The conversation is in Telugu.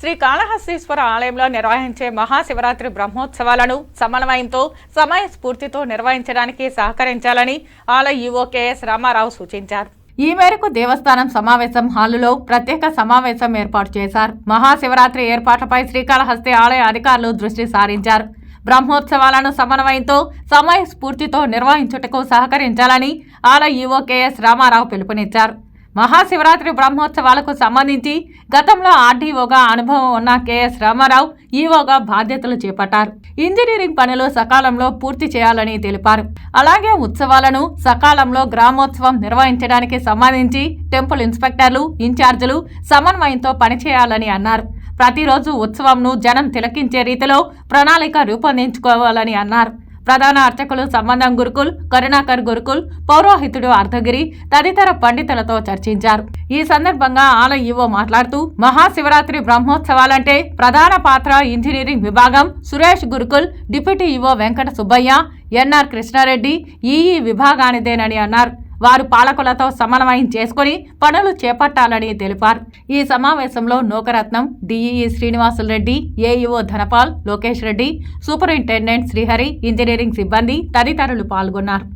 శ్రీ కాళహస్తీశ్వర ఆలయంలో నిర్వహించే మహాశివరాత్రి బ్రహ్మోత్సవాలను సమన్వయంతో సమయ స్ఫూర్తితో నిర్వహించడానికి సహకరించాలని ఆలయ ఈవో కెఎస్ రామారావు సూచించారు. ఈ మేరకు దేవస్థానం సమావేశం హాలులో ప్రత్యేక సమావేశం ఏర్పాటు చేశారు. మహాశివరాత్రి ఏర్పాట్లపై శ్రీకాళహస్తి ఆలయ అధికారులు దృష్టి సారించారు. బ్రహ్మోత్సవాలను సమన్వయంతో సమయ స్ఫూర్తితో నిర్వహించుటకు సహకరించాలని ఆలయ ఈవో కెఎస్ రామారావు పిలుపునిచ్చారు. మహాశివరాత్రి బ్రహ్మోత్సవాలకు సంబంధించి గతంలో ఆర్డీఓగా అనుభవం ఉన్న కెఎస్ రామారావు ఈవోగా బాధ్యతలు చేపట్టారు. ఇంజనీరింగ్ పనులు సకాలంలో పూర్తి చేయాలని తెలిపారు. అలాగే ఉత్సవాలను సకాలంలో గ్రామోత్సవం నిర్వహించడానికి సంబంధించి టెంపుల్ ఇన్స్పెక్టర్లు ఇన్ఛార్జీలు సమన్వయంతో పనిచేయాలని అన్నారు. ప్రతిరోజు ఉత్సవంను జనం తిలకించే రీతిలో ప్రణాళిక రూపొందించుకోవాలని అన్నారు. ప్రధాన అర్చకులు సంబంధం గురుకుల్ కరుణాకర్ గురుకుల్ పౌరోహితుడు అర్ధగిరి తదితర పండితులతో చర్చించారు. ఈ సందర్భంగా ఆలయ ఈవో మాట్లాడుతూ మహాశివరాత్రి బ్రహ్మోత్సవాలంటే ప్రధాన పాత్ర ఇంజనీరింగ్ విభాగం Suresh Gurukul deputy EO Venkata Subbaiah N R Krishna Reddy EE విభాగానిదేనని అన్నారు. వారు పాలకులతో సమన్వయం చేసుకుని పనులు చేపట్టాలని తెలిపారు. ఈ సమావేశంలో Nookaratnam DEE Srinivasulu Reddy AEO Dhanapal Lokesh Reddy superintendent Srihari engineering సిబ్బంది తదితరులు పాల్గొన్నారు.